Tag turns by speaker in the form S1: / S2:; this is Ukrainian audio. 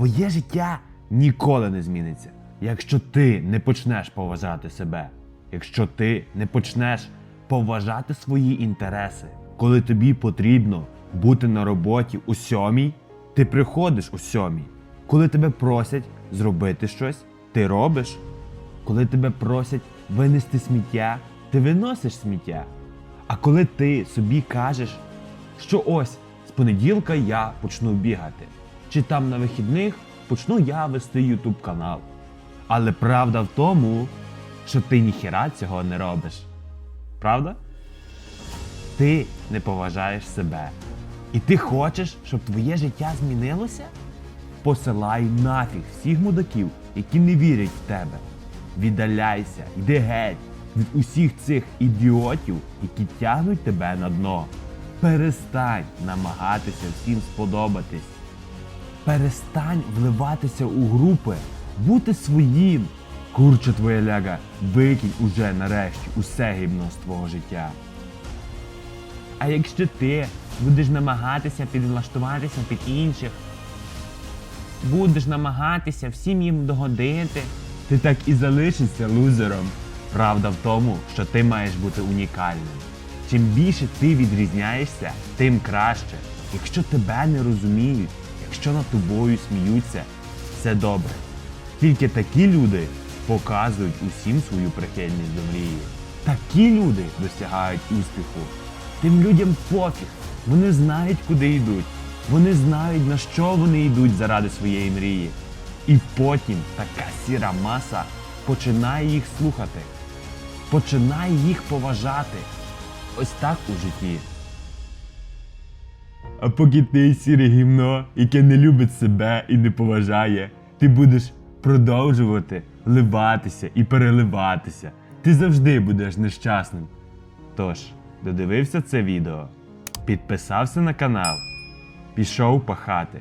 S1: Твоє життя ніколи не зміниться, якщо ти не почнеш поважати себе, якщо ти не почнеш поважати свої інтереси. Коли тобі потрібно бути на роботі у сьомій, ти приходиш у сьомій. Коли тебе просять зробити щось, ти робиш. Коли тебе просять винести сміття, ти виносиш сміття. А коли ти собі кажеш, що ось з понеділка я почну бігати, чи там на вихідних почну я вести ютуб канал. Але правда в тому, що ти ніхіра цього не робиш. Правда? Ти не поважаєш себе. І ти хочеш, щоб твоє життя змінилося? Посилай нафіг всіх мудаків, які не вірять в тебе. Віддаляйся, йди геть від усіх цих ідіотів, які тягнуть тебе на дно. Перестань намагатися всім сподобатись. Перестань вливатися у групи, бути своїм. Курча твоя ляга, викинь уже нарешті усе гімно з твого життя. А якщо ти будеш намагатися підлаштуватися під інших, будеш намагатися всім їм догодити, ти так і залишишся лузером. Правда в тому, що ти маєш бути унікальним. Чим більше ти відрізняєшся, тим краще. Якщо тебе не розуміють, якщо над тобою сміються, все добре. Тільки такі люди показують усім свою прихильність до мрії. Такі люди досягають успіху. Тим людям пофіг. Вони знають, куди йдуть. Вони знають, на що вони йдуть заради своєї мрії. І потім така сіра маса починає їх слухати, починає їх поважати. Ось так у житті. А поки ти сіре гімно, яке не любить себе і не поважає, ти будеш продовжувати ливатися і переливатися. Ти завжди будеш нещасним. Тож, додивився це відео, підписався на канал, пішов пахати.